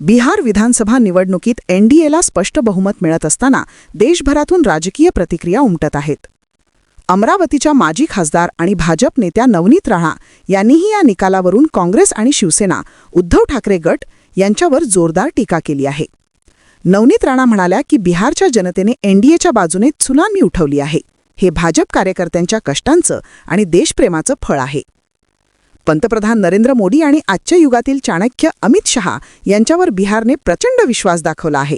बिहार विधानसभा निवडणुकीत एनडीएला स्पष्ट बहुमत मिळत असताना देशभरातून राजकीय प्रतिक्रिया उमटत आहेत. अमरावतीच्या माजी खासदार आणि भाजप नेत्या नवनीत राणा यांनीही या निकालावरून काँग्रेस आणि शिवसेना उद्धव ठाकरे गट यांच्यावर जोरदार टीका केली आहे. नवनीत राणा म्हणाल्या की बिहारच्या जनतेने एनडीएच्या बाजूने त्सुनामी उठवली आहे. हे भाजप कार्यकर्त्यांच्या कष्टांचं आणि देशप्रेमाचं फळ आहे. पंतप्रधान नरेंद्र मोदी आणि आजच्या युगातील चाणक्य अमित शहा यांच्यावर बिहारने प्रचंड विश्वास दाखवला आहे.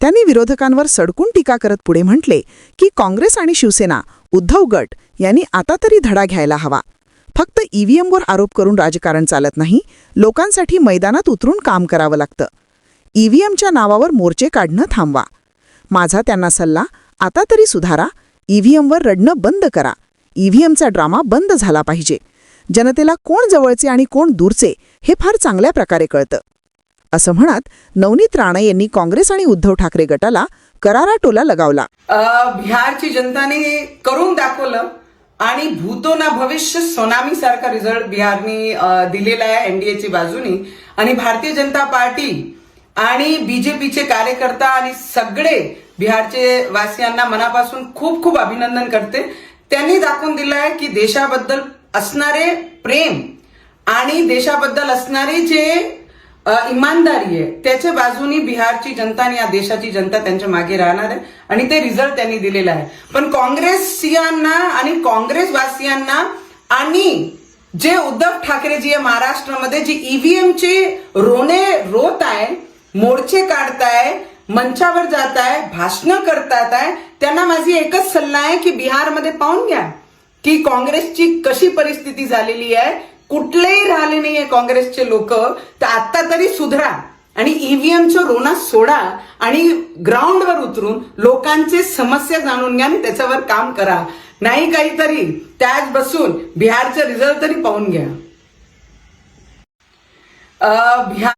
त्यांनी विरोधकांवर सडकून टीका करत पुढे म्हटले की काँग्रेस आणि शिवसेना उद्धव गट यांनी आता तरी धडा घ्यायला हवा. फक्त ईव्हीएमवर आरोप करून राजकारण चालत नाही लोकांसाठी मैदानात उतरून काम करावं लागतं. ईव्हीएमच्या नावावर मोर्चे काढणं थांबवा. माझा त्यांना सल्ला आता तरी सुधारा ईव्हीएमवर रडणं बंद करा. ईव्हीएमचा ड्रामा बंद झाला पाहिजे. जनतेला कोण जवळचे आणि कोण दूरचे हे फार चांगल्या प्रकारे कळतं. असं म्हणत नवनीत राणे यांनी काँग्रेस आणि उद्धव ठाकरे गटाला करारा टोला लगावला. बिहारची जनताने करून दाखवलं आणि भूतो ना भविष्य सोनामी सारखा रिझल्ट बिहारनी दिलेला आहे एनडीएची बाजूनी. आणि भारतीय जनता पार्टी आणि बीजेपीचे कार्यकर्ता आणि सगळे बिहारचे वासियांना मनापासून खूप खूप अभिनंदन करते. त्यांनी दाखवून दिलं आहे की देशाबद्दल असणारे प्रेम आणि देशाबद्दल असणारे जे इमानदारी आहे त्याच्या बाजूनी बिहारची जनता आणि या देशाची जनता त्यांच्या मागे राहणार आहे आणि ते रिझल्ट त्यांनी दिलेला आहे. पण काँग्रेसियांना आणि काँग्रेसवासियांना आणि जे उद्धव ठाकरेजी आहे महाराष्ट्रामध्ये जे ईव्हीएमचे रोने रोत आहे मोर्चे काढताय मंचावर जात आहे भाषणं करतात आहे त्यांना माझी एकच सल्ला आहे की बिहारमध्ये पाहून घ्या. की काँग्रेसची कशी परिस्थिती झालेली आहे? कुठलेही राहिले नाहीये काँग्रेसचे लोक. तर आता तरी सुधरा आणि ईव्हीएमचं रोना सोडा आणि ग्राउंडवर उतरून लोकांचे समस्या जाणून घ्या आणि त्याच्यावर काम करा. नाही काहीतरी त्याच बसून बिहारचे रिझल्ट तरी पाहून घ्या. बिहार